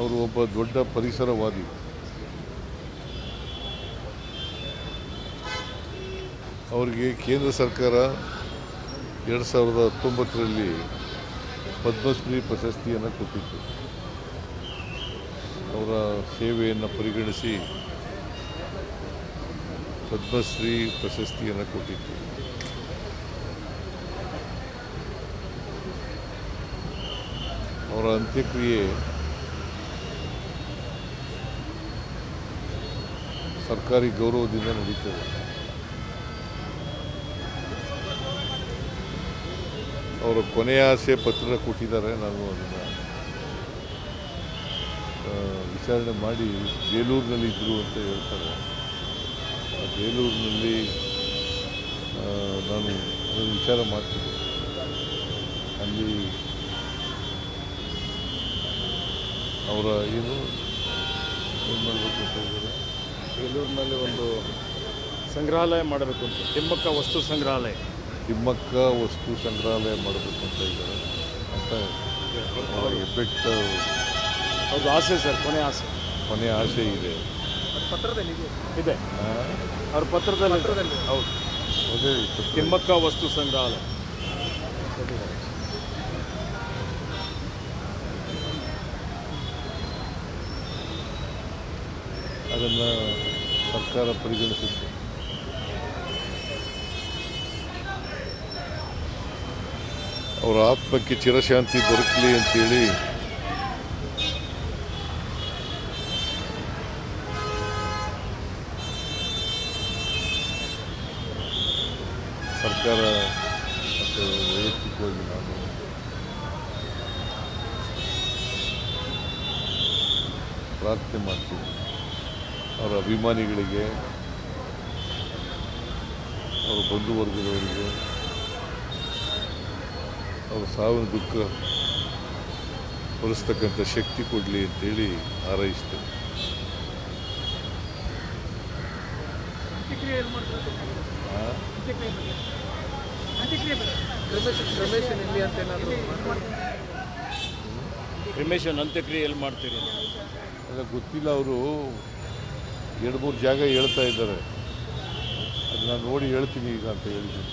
ಅವರು ಒಬ್ಬ ದೊಡ್ಡ ಪರಿಸರವಾದಿ. ಅವರಿಗೆ ಕೇಂದ್ರ ಸರ್ಕಾರ ಎರಡು ಸಾವಿರದ ಹತ್ತೊಂಬತ್ತರಲ್ಲಿ ಪದ್ಮಶ್ರೀ ಪ್ರಶಸ್ತಿಯನ್ನು ಕೊಟ್ಟಿತ್ತು. ಅವರ ಸೇವೆಯನ್ನು ಪರಿಗಣಿಸಿ ಪದ್ಮಶ್ರೀ ಪ್ರಶಸ್ತಿಯನ್ನು ಕೊಟ್ಟಿತ್ತು. ಅವರ ಅಂತ್ಯಕ್ರಿಯೆ ಸರ್ಕಾರಿ ಗೌರವದಿಂದ ನಡೀತದೆ. ಅವರು ಕೊನೆಯ ಆಸೆ ಪತ್ರ ಕೊಟ್ಟಿದ್ದಾರೆ, ನಾನು ಅದನ್ನು ವಿಚಾರಣೆ ಮಾಡಿ ಬೇಲೂರಿನಲ್ಲಿ ಇದ್ದರು ಅಂತ ಹೇಳ್ತಾರೆ. ಬೇಲೂರಿನಲ್ಲಿ ನಾನು ಅದನ್ನು ವಿಚಾರ ಮಾಡ್ತಿದ್ದೆ ಅಲ್ಲಿ ಅವರ ಏನು ಏನು ಮಾಡಬೇಕು ಅಂತ ಬೇಲೂರಿನಲ್ಲಿ ಒಂದು ಸಂಗ್ರಹಾಲಯ ಮಾಡಬೇಕು ಅಂತ ತಿಮ್ಮಕ್ಕ ವಸ್ತು ಸಂಗ್ರಹಾಲಯ. ತಿಮ್ಮಕ್ಕ ವಸ್ತು ಸಂಗ್ರಹಾಲಯ ಮಾಡಬೇಕು ಅಂತ ಇದ್ದಾರೆ. ಅಂತ ಬಿಟ್ಟು ಅದು ಅವ್ರದ್ದು ಆಸೆ ಸರ್ ಕೊನೆ ಆಸೆ. ಕೊನೆ ಆಸೆ ಇದೆ. ಪತ್ರದಲ್ಲಿ ಇದೆ. ಅವ್ರ ಪತ್ರದಲ್ಲಿ ಹೌದು. ಅದೇ ತಿಮ್ಮಕ್ಕ ವಸ್ತು ಸಂಗ್ರಹಾಲಯ. ಅದನ್ನು ಸರ್ಕಾರ ಪರಿಗಣಿಸುತ್ತೆ. ಅವರ ಆತ್ಮಕ್ಕೆ ಚಿರಶಾಂತಿ ದೊರಕಲಿ ಅಂತೇಳಿ ಸರ್ಕಾರ ಮತ್ತು ವೈಯಕ್ತಿಕವಾಗಿ ನಾನು ಪ್ರಾರ್ಥನೆ ಮಾಡ್ತೀನಿ. ಅವರ ಅಭಿಮಾನಿಗಳಿಗೆ ಅವರ ಬಂಧುವರ್ಗದವರಿಗೆ ಅವರ ಸಾವಿನ ದುಃಖ ಹೊರಿಸ್ತಕ್ಕಂಥ ಶಕ್ತಿ ಕೊಡಲಿ ಅಂತೇಳಿ ಹಾರೈಸ್ತೇನೆ? ಕ್ರಿಮೇಶನ್ ಅಂತ್ಯಕ್ರಿಯೆ ಎಲ್ಲಿ ಮಾಡ್ತೀರಿ? ಅಲ್ಲ ಗೊತ್ತಿಲ್ಲ ಅವರು. ಎರಡು ಮೂರು ಜಾಗ ಹೇಳ್ತಾ ಇದ್ದಾರೆ. ಅದನ್ನ ನಾನು ನೋಡಿ ಹೇಳ್ತೀನಿ ಈಗ ಅಂತ ಹೇಳಿದ್ದೀನಿ.